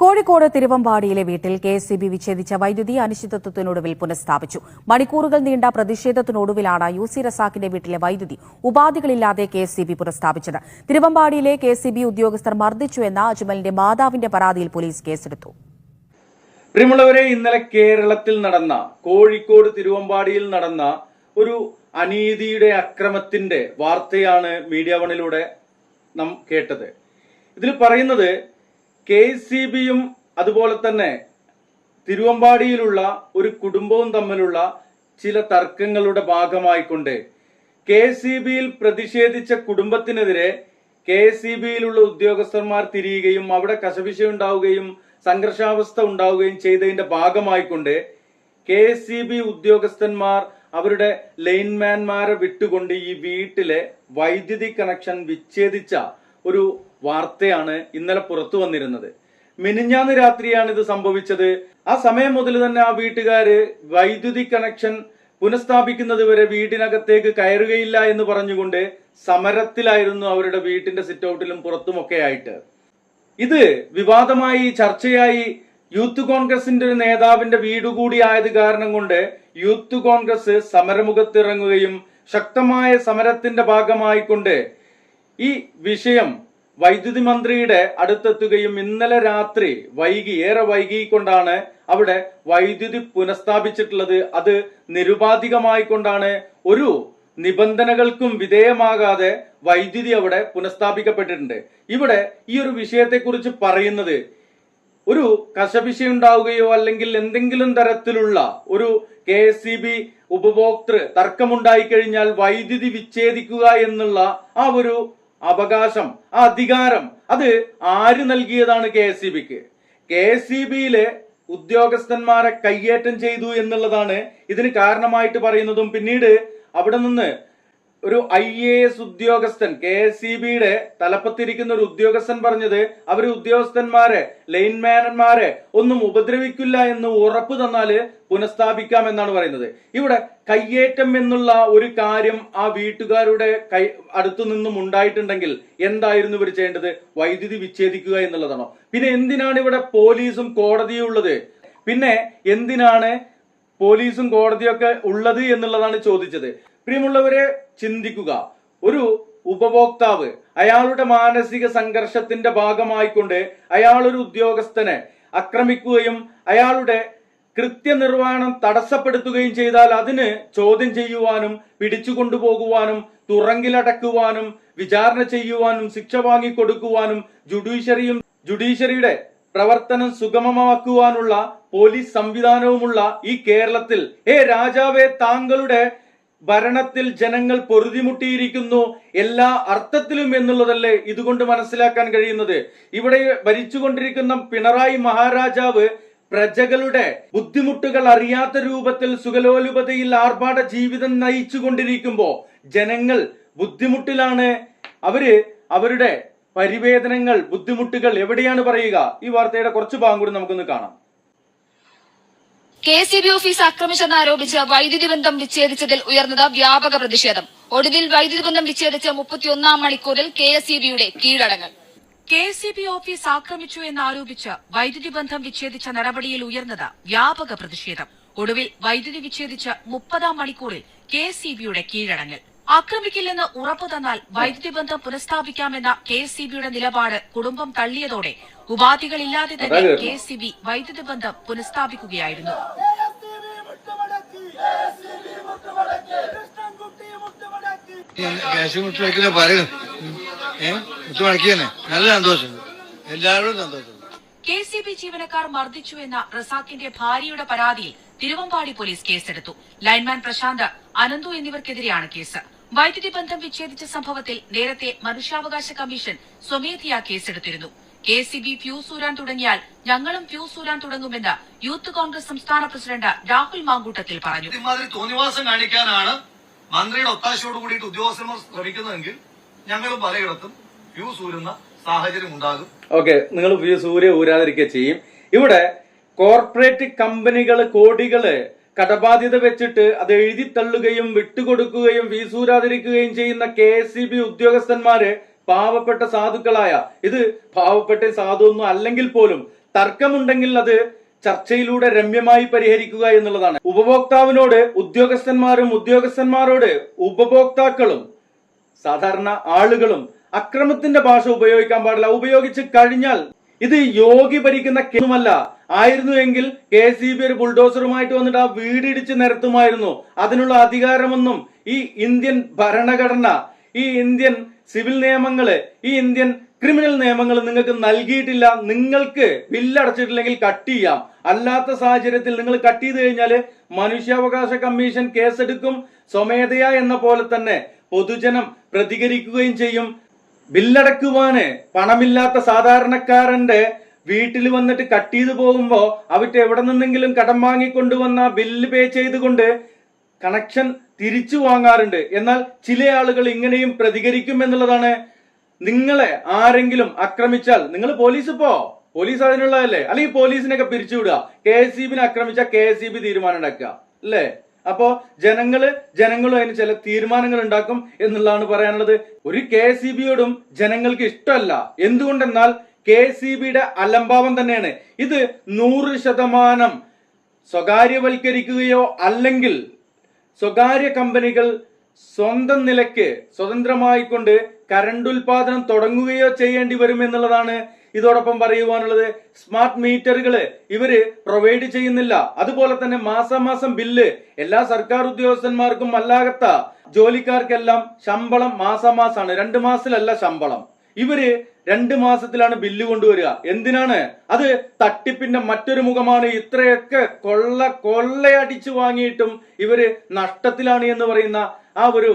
കോഴിക്കോട് തിരുവമ്പാടിയിലെ വീട്ടിൽ K S C B വിച്ഛേദിച്ച വൈദ്യുതി അനിശ്ചിതത്വത്തിനൊടുവിൽ പുനഃസ്ഥാപിച്ചു. മണിക്കൂറുകൾ നീണ്ട പ്രതിഷേധത്തിനൊടുവിലാണ് യു സി റസാഖിന്റെ വീട്ടിലെ വൈദ്യുതി ഉപാധികളില്ലാതെ കെ എസ് സി ബി പുനഃസ്ഥാപിച്ചത്. തിരുവമ്പാടിയിലെ കെ എസ് സി ബി ഉദ്യോഗസ്ഥർ മർദ്ദിച്ചു എന്ന അജ്മലിന്റെ മാതാവിന്റെ പരാതിയിൽ പോലീസ് കേസെടുത്തു. പ്രിയമുള്ളവരെ ഇന്നലെ കേരളത്തിൽ നടന്ന കോഴിക്കോട് തിരുവമ്പാടിയിൽ നടന്ന ഒരു അനീതിയുടെ അക്രമത്തിന്റെ വാർത്തയാണ് മീഡിയ വണിലൂടെ നാം കേട്ടത്. ഇതിൽ പറയുന്നത് കെ സി ബിയും അതുപോലെ തന്നെ തിരുവമ്പാടിയിലുള്ള ഒരു കുടുംബവും തമ്മിലുള്ള ചില തർക്കങ്ങളുടെ ഭാഗമായിക്കൊണ്ട് കെ സി ബിയിൽ പ്രതിഷേധിച്ച കുടുംബത്തിനെതിരെ കെ സി ബിയിലുള്ള ഉദ്യോഗസ്ഥന്മാർ തിരിയുകയും അവിടെ കശവിശ ഉണ്ടാവുകയും സംഘർഷാവസ്ഥ ഉണ്ടാവുകയും ചെയ്തതിന്റെ ഭാഗമായിക്കൊണ്ട് കെ സി ബി ഉദ്യോഗസ്ഥന്മാർ അവരുടെ ലൈൻമാൻമാരെ വിട്ടുകൊണ്ട് ഈ വീട്ടിലെ വൈദ്യുതി കണക്ഷൻ വിച്ഛേദിച്ച ഒരു വാർത്തയാണ് ഇന്നലെ പുറത്തു വന്നിരുന്നത്. മിനിഞ്ഞാന്ന് രാത്രിയാണ് ഇത് സംഭവിച്ചത്. ആ സമയം മുതൽ തന്നെ ആ വീട്ടുകാര് വൈദ്യുതി കണക്ഷൻ പുനഃസ്ഥാപിക്കുന്നത് വരെ വീടിനകത്തേക്ക് കയറുകയില്ല എന്ന് പറഞ്ഞുകൊണ്ട് സമരത്തിലായിരുന്നു അവരുടെ വീട്ടിന്റെ സിറ്റൗട്ടിലും പുറത്തുമൊക്കെ ആയിട്ട് ഇത് വിവാദമായി ചർച്ചയായി യൂത്ത് കോൺഗ്രസിന്റെ ഒരു നേതാവിന്റെ വീട് കൂടി ആയത് കാരണം കൊണ്ട് യൂത്ത് കോൺഗ്രസ് സമരമുഖത്തിറങ്ങുകയും ശക്തമായ സമരത്തിന്റെ ഭാഗമായിക്കൊണ്ട് ഈ വിഷയം വൈദ്യുതി മന്ത്രിയുടെ അടുത്തെത്തുകയും ഇന്നലെ രാത്രി വൈകി ഏറെ വൈകിക്കൊണ്ടാണ് അവിടെ വൈദ്യുതി പുനഃസ്ഥാപിച്ചിട്ടുള്ളത്. അത് നിരുപാധികമായിക്കൊണ്ടാണ് ഒരു നിബന്ധനകൾക്കും വിധേയമാകാതെ വൈദ്യുതി അവിടെ പുനഃസ്ഥാപിക്കപ്പെട്ടിട്ടുണ്ട്. ഇവിടെ ഈ ഒരു വിഷയത്തെക്കുറിച്ച് പറയുന്നത് ഒരു കശപിശയുണ്ടാവുകയോ അല്ലെങ്കിൽ എന്തെങ്കിലും തരത്തിലുള്ള ഒരു കെ എസ് സി ബി ഉപഭോക്തൃ തർക്കമുണ്ടായിക്കഴിഞ്ഞാൽ വൈദ്യുതി വിച്ഛേദിക്കുക എന്നുള്ള ആ ഒരു അവകാശം ആ അധികാരം. അത് ആര് നൽകിയതാണ് കെ എസ് സി ബിക്ക്? കെ എസ് സി ബിയിലെ ഉദ്യോഗസ്ഥന്മാരെ കയ്യേറ്റം ചെയ്തു എന്നുള്ളതാണ് ഇതിന് കാരണമായിട്ട് പറയുന്നതും പിന്നീട് അവിടെ നിന്ന് ഒരു ഐ എ എസ് ഉദ്യോഗസ്ഥൻ കെ എസ് സി ബിയുടെ തലപ്പത്തിരിക്കുന്ന ഒരു ഉദ്യോഗസ്ഥൻ പറഞ്ഞത് അവർ ഉദ്യോഗസ്ഥന്മാരെ ലൈൻമാനന്മാരെ ഒന്നും ഉപദ്രവിക്കില്ല എന്ന് ഉറപ്പ് തന്നാൽ പുനഃസ്ഥാപിക്കാം എന്നാണ് പറയുന്നത്. ഇവിടെ കയ്യേറ്റം എന്നുള്ള ഒരു കാര്യം ആ വീട്ടുകാരുടെ കൈ അടുത്തു നിന്നും ഉണ്ടായിട്ടുണ്ടെങ്കിൽ എന്തായിരുന്നു ഇവർ ചെയ്യേണ്ടത്? വൈദ്യുതി വിച്ഛേദിക്കുക എന്നുള്ളതാണോ? പിന്നെ എന്തിനാണ് ഇവിടെ പോലീസും കോടതിയും ഉള്ളത്? പിന്നെ എന്തിനാണ് പോലീസും കോടതിയൊക്കെ ഉള്ളത് എന്നുള്ളതാണ് ചോദിച്ചത്. പ്രിയമുള്ളവരെ ചിന്തിക്കുക. ഒരു ഉപഭോക്താവ് അയാളുടെ മാനസിക സംഘർഷത്തിന്റെ ഭാഗമായിക്കൊണ്ട് അയാൾ ഒരു ഉദ്യോഗസ്ഥനെ ആക്രമിക്കുകയും അയാളുടെ കൃത്യനിർവഹണം തടസ്സപ്പെടുത്തുകയും ചെയ്താൽ അതിന് ചോദ്യം ചെയ്യുവാനും പിടിച്ചു കൊണ്ടുപോകുവാനും തുറങ്കിലടക്കുവാനും വിചാരണ ചെയ്യുവാനും ശിക്ഷ വാങ്ങിക്കൊടുക്കുവാനും ജുഡീഷ്യറിയും ജുഡീഷ്യറിയുടെ പ്രവർത്തനം സുഗമമാക്കുവാനുള്ള പോലീസ് സംവിധാനവുമുള്ള ഈ കേരളത്തിൽ ഏ രാജാവേ താങ്കളുടെ ഭരണത്തിൽ ജനങ്ങൾ പൊറുതിമുട്ടിയിരിക്കുന്നു എല്ലാ അർത്ഥത്തിലും എന്നുള്ളതല്ലേ ഇതുകൊണ്ട് മനസ്സിലാക്കാൻ കഴിയുന്നത്. ഇവിടെ ഭരിച്ചുകൊണ്ടിരിക്കുന്ന പിണറായി മഹാരാജാവ് പ്രജകളുടെ ബുദ്ധിമുട്ടുകൾ അറിയാത്ത രൂപത്തിൽ സുഗലോലുപതയിൽ ആർഭാട ജീവിതം നയിച്ചു കൊണ്ടിരിക്കുമ്പോ ജനങ്ങൾ ബുദ്ധിമുട്ടിലാണ്. അവർ അവരുടെ പരിവേദനങ്ങൾ ബുദ്ധിമുട്ടുകൾ എവിടെയാണ് പറയുക? ഈ വാർത്തയുടെ കുറച്ച് ഭാഗം കൂടി നമുക്കൊന്ന് കാണാം. കെ സി ബി ഓഫീസ് ആക്രമിച്ചെന്നാരോപിച്ച് വൈദ്യുതി ബന്ധം വിച്ഛേദിച്ചതിൽ ഉയർന്നത് വ്യാപക പ്രതിഷേധം. ഒടുവിൽ വൈദ്യുതി ബന്ധം വിച്ഛേദിച്ച് മുപ്പത്തിയൊന്നാം മണിക്കൂറിൽ കെ എസ് ഇ ബിയുടെ കീഴടങ്ങൽ. K S C B office ആക്രമിച്ചു എന്നാരോപിച്ച് വൈദ്യുതി ബന്ധം വിച്ഛേദിച്ച നടപടിയിൽ ഉയർന്നത് വ്യാപക പ്രതിഷേധം. ഒടുവിൽ വൈദ്യുതി വിച്ഛേദിച്ച് മുപ്പതാം മണിക്കൂറിൽ കെ എസ് സി ബിയുടെ കീഴടങ്ങൽ. ആക്രമിക്കില്ലെന്ന് ഉറപ്പു തന്നാൽ വൈദ്യുതി ബന്ധം പുനഃസ്ഥാപിക്കാമെന്ന കെ എസ് സി ബിയുടെ നിലപാട് കുടുംബം തള്ളിയതോടെ ഉപാധികളില്ലാതെ തന്നെ കെ എസ് സി ബി വൈദ്യുതി ബന്ധം പുനഃസ്ഥാപിക്കുകയായിരുന്നു നല്ല സന്തോഷമുണ്ട് കെ സി ബി ജീവനക്കാർ മർദ്ദിച്ചു എന്ന റസാഖിന്റെ ഭാര്യയുടെ പരാതിയിൽ തിരുവമ്പാടി പോലീസ് കേസെടുത്തു. ലൈൻമാൻ പ്രശാന്ത് അനന്തു എന്നിവർക്കെതിരെയാണ് കേസ്. വൈദ്യുതി ബന്ധം വിച്ഛേദിച്ച സംഭവത്തിൽ നേരത്തെ മനുഷ്യാവകാശ കമ്മീഷൻ സ്വമേധയാ കേസെടുത്തിരുന്നു. കെ സി ബി ഫ്യൂസ് ഊരാൻ തുടങ്ങിയാൽ ഞങ്ങളും ഫ്യൂസ് ഊരാൻ തുടങ്ങുമെന്ന് യൂത്ത് കോൺഗ്രസ് സംസ്ഥാന പ്രസിഡന്റ് രാഹുൽ മാങ്കൂട്ടത്തിൽ പറഞ്ഞു. ഇമാതിരി തോന്നിവാസം കാണിക്കാനാണ് മന്ത്രിയുടെ ഒത്താശയോട് കൂടിയിട്ട് ഉദ്യോഗസ്ഥന്മാർ ശ്രമിക്കുന്നതെങ്കിൽ ഞങ്ങളും പലയിടത്തും ഫ്യൂസ് ഊരുന്ന സാഹചര്യം ഉണ്ടാകും. ഓക്കെ നിങ്ങൾ സൂര്യ ഊരാതിരിക്കുക ചെയ്യും. ഇവിടെ കോർപ്പറേറ്റ് കമ്പനികൾ കോടികൾ കടബാധ്യത വെച്ചിട്ട് അത് എഴുതി തള്ളുകയും വിട്ടുകൊടുക്കുകയും വീസൂരാതിരിക്കുകയും ചെയ്യുന്ന കെ എസ് ഉദ്യോഗസ്ഥന്മാര് പാവപ്പെട്ട സാധുക്കളായ ഇത് പാവപ്പെട്ട സാധു ഒന്നും അല്ലെങ്കിൽ പോലും തർക്കമുണ്ടെങ്കിൽ അത് ചർച്ചയിലൂടെ രമ്യമായി പരിഹരിക്കുക എന്നുള്ളതാണ്. ഉപഭോക്താവിനോട് ഉദ്യോഗസ്ഥന്മാരും ഉദ്യോഗസ്ഥന്മാരോട് ഉപഭോക്താക്കളും സാധാരണ ആളുകളും അക്രമത്തിന്റെ ഭാഷ ഉപയോഗിക്കാൻ പാടില്ല. ഉപയോഗിച്ച് കഴിഞ്ഞാൽ ഇത് യോഗി ഭരിക്കുന്ന കേസുമല്ല. ആയിരുന്നു എങ്കിൽ കെ സി ബി ഒരു ബുൾഡോസറുമായിട്ട് വന്നിട്ട് ആ വീടിടിച്ച് നിരത്തുമായിരുന്നു. അതിനുള്ള അധികാരമൊന്നും ഈ ഇന്ത്യൻ ഭരണഘടന ഈ ഇന്ത്യൻ സിവിൽ നിയമങ്ങൾ ഈ ഇന്ത്യൻ ക്രിമിനൽ നിയമങ്ങൾ നിങ്ങൾക്ക് നൽകിയിട്ടില്ല. നിങ്ങൾക്ക് ബില്ലടച്ചിട്ടില്ലെങ്കിൽ കട്ട് ചെയ്യാം. അല്ലാത്ത സാഹചര്യത്തിൽ നിങ്ങൾ കട്ട് ചെയ്ത് കഴിഞ്ഞാൽ മനുഷ്യാവകാശ കമ്മീഷൻ കേസെടുക്കും. സ്വമേധയാ എന്ന പോലെ തന്നെ പൊതുജനം പ്രതികരിക്കുകയും ചെയ്യും. ബില്ലടക്കുവാന് പണമില്ലാത്ത സാധാരണക്കാരന്റെ വീട്ടിൽ വന്നിട്ട് കട്ട് ചെയ്തു പോകുമ്പോ അവറ്റ് എവിടെ നിന്നെങ്കിലും കടം വാങ്ങിക്കൊണ്ടുവന്ന ബില്ല് പേ ചെയ്തുകൊണ്ട് കണക്ഷൻ തിരിച്ചു വാങ്ങാറുണ്ട്. എന്നാൽ ചില ആളുകൾ ഇങ്ങനെയും പ്രതികരിക്കും എന്നുള്ളതാണ്. നിങ്ങളെ ആരെങ്കിലും ആക്രമിച്ചാൽ നിങ്ങൾ പോലീസ് പോ. പോലീസ് അതിനുള്ളതല്ലേ? അല്ലെങ്കിൽ പോലീസിനെയൊക്കെ പിരിച്ചുവിടുക. കെ എസ് സി ബിനെ ആക്രമിച്ചാൽ കെ എസ് സി ബി തീരുമാനം ഉണ്ടാക്കുക. അല്ലേ? അപ്പോ ജനങ്ങൾ ജനങ്ങളും അതിന് ചില തീരുമാനങ്ങൾ ഉണ്ടാക്കും എന്നുള്ളതാണ് പറയാനുള്ളത്. ഒരു കെ സി ബിയോടും ജനങ്ങൾക്ക് ഇഷ്ടമല്ല. എന്തുകൊണ്ടെന്നാൽ കെ സി ബിയുടെ അലംഭാവം തന്നെയാണ്. ഇത് നൂറ് ശതമാനം സ്വകാര്യവൽക്കരിക്കുകയോ അല്ലെങ്കിൽ സ്വകാര്യ കമ്പനികൾ സ്വന്തം നിലയ്ക്ക് സ്വതന്ത്രമായിക്കൊണ്ട് കരണ്ട് ഉൽപാദനം തുടങ്ങുകയോ ചെയ്യേണ്ടി വരും എന്നുള്ളതാണ് ഇതോടൊപ്പം പറയുവാനുള്ളത് സ്മാർട്ട് മീറ്ററുകൾ ഇവർ പ്രൊവൈഡ് ചെയ്യുന്നില്ല. അതുപോലെ തന്നെ മാസാമാസം ബില്ല് എല്ലാ സർക്കാർ ഉദ്യോഗസ്ഥന്മാർക്കും അല്ലാകത്ത ജോലിക്കാർക്കെല്ലാം ശമ്പളം മാസാമാസാണ് രണ്ട് മാസത്തിലല്ല ശമ്പളം. ഇവർ രണ്ട് മാസത്തിലാണ് ബില്ല് കൊണ്ടുവരിക. എന്തിനാണ്? അത് തട്ടിപ്പിന്റെ മറ്റൊരു മുഖമാണ്. ഇത്രയൊക്കെ കൊള്ള കൊള്ളയടിച്ചു വാങ്ങിയിട്ടും ഇവർ നഷ്ടത്തിലാണ് എന്ന് പറയുന്ന ആ ഒരു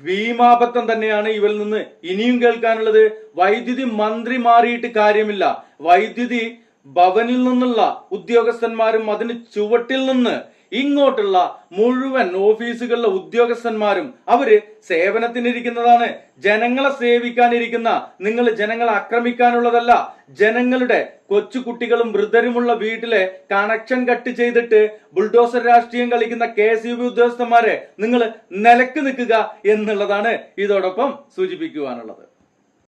ഭീമാപത്തം തന്നെയാണ് ഇവരിൽ നിന്ന് ഇനിയും കേൾക്കാനുള്ളത്. വൈദ്യുതി മന്ത്രി മാറിയിട്ട് കാര്യമില്ല. വൈദ്യുതി ഭവനിൽ നിന്നുള്ള ഉദ്യോഗസ്ഥന്മാരും അതിന് ചുവട്ടിൽ നിന്ന് ഇങ്ങോട്ടുള്ള മുഴുവൻ ഓഫീസുകളിലെ ഉദ്യോഗസ്ഥന്മാരും അവർ സേവനത്തിനിരിക്കുന്നതാണ്. ജനങ്ങളെ സേവിക്കാനിരിക്കുന്ന നിങ്ങൾ ജനങ്ങളെ ആക്രമിക്കാനുള്ളതല്ല ജനങ്ങളുടെ കൊച്ചുകുട്ടികളും വൃദ്ധരുമുള്ള വീട്ടിലെ കണക്ഷൻ കട്ട് ചെയ്തിട്ട് ബുൾഡോസർ രാഷ്ട്രീയം കളിക്കുന്ന കെ എസ് യു ബി ഉദ്യോഗസ്ഥന്മാരെ നിങ്ങൾ നിലയ്ക്ക് നിൽക്കുക എന്നുള്ളതാണ് ഇതോടൊപ്പം സൂചിപ്പിക്കുവാനുള്ളത്.